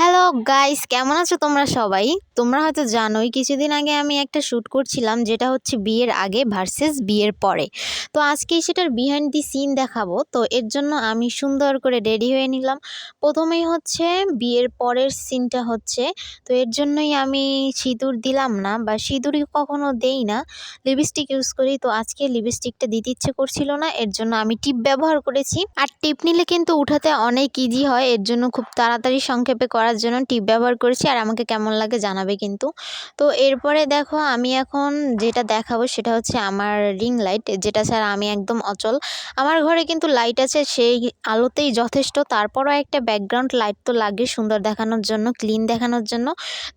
Hello guys কেমন আছো তোমরা সবাই? তোমরা হয়তো জানোই, কিছুদিন আগে আমি একটা শ্যুট করছিলাম যেটা হচ্ছে বিয়ের আগে ভার্সেস বিয়ের পরে। তো আজকে সেটার বিহাইন্ড দি সিন দেখাবো। তো এর জন্য আমি সুন্দর করে রেডি হয়ে নিলাম। প্রথমেই হচ্ছে বিয়ের পরের সিনটা হচ্ছে, তো এর জন্যই আমি সিঁদুর দিলাম না বা সিঁদুরই কখনো দেই না। লিপস্টিক ইউজ করি, তো আজকে লিপস্টিকটা দিতে ইচ্ছে করছিল না, এর জন্য আমি টিপ ব্যবহার করেছি। আর টিপ নিলে কিন্তু উঠাতে অনেক ইজি হয়, এর জন্য খুব তাড়াতাড়ি সংক্ষেপে করার জন্য টিপ ব্যবহার করেছি। আর আমাকে কেমন লাগে জানাবে কিন্তু। তো এরপরে দেখো আমি এখন যেটা দেখাবো সেটা হচ্ছে আমার রিং লাইট যেটা ছাড়া আমি একদম অচল। আমার ঘরে কিন্তু লাইট আছে, সেই আলোতেই যথেষ্ট। তারপরও একটা ব্যাকগ্রাউন্ড লাইট তো লাগে সুন্দর দেখানোর জন্য ক্লিন দেখানোর জন্য।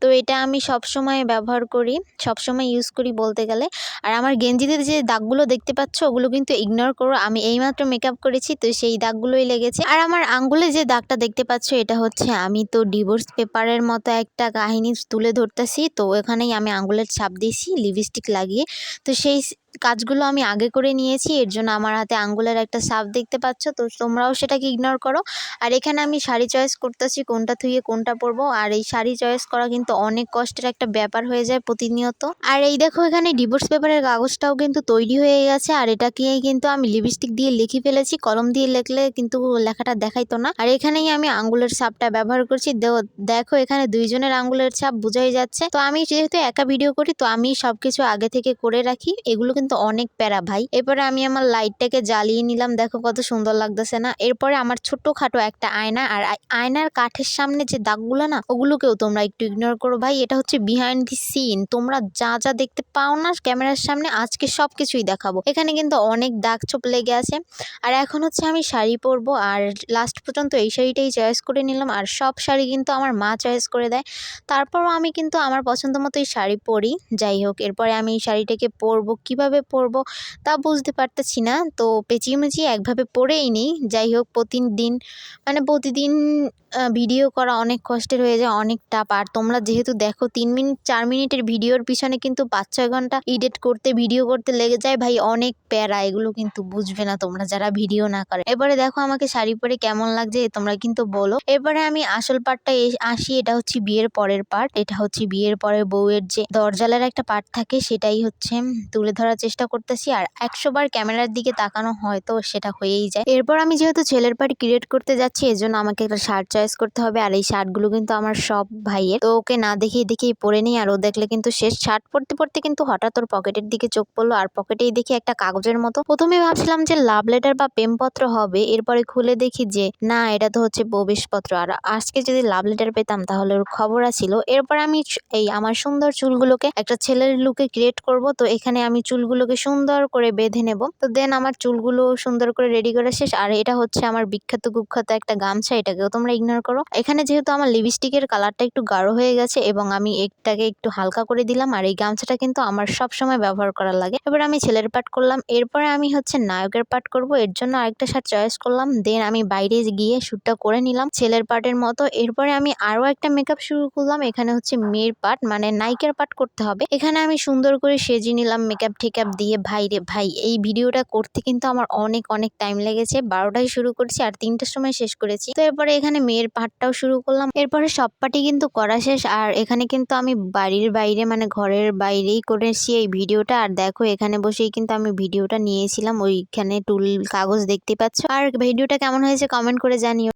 তো এটা আমি সব সময় ব্যবহার করি সব সময় ইউজ করি বলতে গেলে। আর আমার গেঞ্জিতে যে দাগগুলো দেখতে পাচ্ছ, ওগুলো কিন্তু ইগনোর করো, আমি এইমাত্র মেকআপ করেছি, তো সেই দাগগুলোই লেগেছে। আর আমার আঙ্গুলে যে দাগটা দেখতে পাচ্ছ, এটা হচ্ছে আমি তো ডিভোর্স পেপারের মতো একটা কাহিনী তুলে ধরতেছি তো ওখানেই আমি আঙুলের ছাপ দিয়েছি লিপস্টিক লাগিয়ে। তো সেই কাজগুলো আমি আগে করে নিয়েছি, এর জন্য আমার হাতে আঙ্গুলের একটা সাপ দেখতে পাচ্ছ, তো তোমরাও সেটাকে ইগনোর করো। আর এখানে আমি শাড়ি চয়েস করতেছি, কোনটা থুয়ে কোনটা পরবো, আর এই শাড়ি চয়েস করা কিন্তু অনেক কষ্টের একটা ব্যাপার হয়ে যায় প্রতিনিয়ত। আর এই দেখো এখানে ডিভোর্স পেপারের কাগজটাও কিন্তু তৈরি হয়ে গেছে, আর এটাকে কিন্তু আমি লিপস্টিক দিয়ে লিখে ফেলেছি, কলম দিয়ে লিখলে কিন্তু লেখাটা দেখাইতো না। আর এখানেই আমি আঙ্গুলের ছাপটা ব্যবহার করছি দেখো এখানে দুইজনের আঙ্গুলের ছাপ বোঝাই যাচ্ছে। তো আমি যেহেতু একা ভিডিও করি, তো আমি সবকিছু আগে থেকে করে রাখি, এগুলো কিন্তু অনেক প্যারা ভাই। এরপরে আমি আমার লাইটটাকে জ্বালিয়ে নিলাম। দেখো কত সুন্দর লাগতেছে না? এরপরে আমার ছোট্টখাটো একটা আয়না আর আয়নার কাঠের সামনে যে দাগগুলো না, ওগুলোকেও তোমরা একটু ইগনোর করো ভাই। এটা হচ্ছে বিহাইন্ড দি সিন তোমরা যা যা দেখতে পাও না ক্যামেরার সামনে, আজকে সব কিছুই দেখাবো। এখানে কিন্তু অনেক দাগ ছোপ লেগে আছে। আর এখন হচ্ছে আমি শাড়ি পরবো। আর লাস্ট পর্যন্ত এই শাড়িটাই চয়েস করে নিলাম। আর সব শাড়ি কিন্তু আমার মা চয়েস করে দেয়। তারপরও আমি কিন্তু আমার পছন্দ মতোই শাড়ি পরি। যাই হোক, এরপরে আমি এই শাড়িটাকে পরবো। কীভাবে পরবো তা বুঝতে পারতেছি না। তো পেঁচিয়ে মেচিয়ে একভাবে পরেই নিই। যাই হোক, প্রতিদিন মানে প্রতিদিন ভিডিও করা অনেক কষ্টের হয়ে যায়, অনেক টাপ আর তোমরা যেহেতু দেখো, তিন মিনিট চার মিনিটের ভিডিওর পিছনে কিন্তু পাঁচ ছয় ঘণ্টা এডিট করতে, ভিডিও করতে লেগে যায়। ভাই, অনেক প্যারা, এগুলো কিন্তু বুঝবে না তোমরা যারা ভিডিও না করে। এবারে দেখো আমাকে শাড়ি পরে কেমন লাগছে তোমরা কিন্তু বলো। এবারে আমি আসল পার্টটা আসি, এটা হচ্ছে বিয়ের পরের পার্ট। এটা হচ্ছে বিয়ের পরে বউয়ের যে দরজালের একটা পার্ট থাকে, সেটাই হচ্ছে তুলে ধরার চেষ্টা করতেছি। আর একশো বার ক্যামেরার দিকে তাকানো হয়তো সেটা হয়েই যায়। এরপর আমি যেহেতু ছেলের পার্ট ক্রিয়েট করতে যাচ্ছি, এজন্য আমাকে একটা শার্ট করতে হবে। আর এই শার্টগুলো কিন্তু আমার সব ভাইয়ের। তো ওকে না দেখেই দেখেই পরে নিই। আর ও দেখলে কিন্তু শেষ শার্ট পরতে পরতে কিন্তু হঠাৎ ওর পকেটের দিকে চোখ পড়ল। আর পকেটেই দেখি একটা কাগজের মতো। প্রথমে ভাবছিলাম যে লাভ লেটার বা প্রেমপত্র হবে। এরপরে খুলে দেখি যে, না, এটা তো হচ্ছে প্রবেশপত্র। আর আজকে যদি লাভ লেটার পেতাম তাহলে ওর খবর ছিল এরপর আমি এই আমার সুন্দর চুলগুলোকে একটা ছেলের লুকে ক্রিয়েট করব। তো এখানে আমি চুলগুলোকে সুন্দর করে বেঁধে নেব। তো দেন আমার চুলগুলো সুন্দর করে রেডি করা শেষ। আর এটা হচ্ছে আমার বিখ্যাত, কুখ্যাত একটা গামছা। এটাকেও তোমরা ইগনোর করো। এখানে যেহেতু আমার লিপস্টিকের কালারটা একটু গাঢ় হয়ে গেছে এবং আমি এটাকে একটু হালকা করে দিলাম, আর এই গামছাটা কিন্তু আমার সব সময় ব্যবহার করা লাগে। এবার আমি ছেলের পাট করলাম। এরপরে আমি হচ্ছে নায়কের পাট করব। এর জন্য আরেকটা শার্ট চয়েস করলাম। দেন আমি বাইরে গিয়ে শ্যুটটা করে নিলাম ছেলের পার্টের মতো। এরপরে আমি আরও একটা মেকআপ শুরু করলাম। এখানে হচ্ছে মেয়ের পার্ট মানে নায়িকার পার্ট করতে হবে। এখানে আমি সুন্দর করে সেজে নিলাম মেকআপ টেকআপ দিয়ে। ভাই রে ভাই, এই ভিডিওটা করতে কিন্তু আমার অনেক অনেক টাইম লেগেছে। বারোটায় শুরু করছি, আর তিনটার সময় শেষ করেছি। তো এরপরে এখানে মেয়ের পার্টটাও শুরু করলাম। এরপরে সব পার্টি কিন্তু করা শেষ। আর এখানে কিন্তু আমি বাড়ির বাইরে মানে ঘরের বাইরেই করেছি এই ভিডিওটা। আর দেখো, এখানে বসেই কিন্তু আমি ভিডিওটা নিয়েছিলাম। ওইখানে টুল কাগজ দেখতে পাচ্ছ। আর ভিডিওটা কেমন হয়েছে কমেন্ট করে জানিও।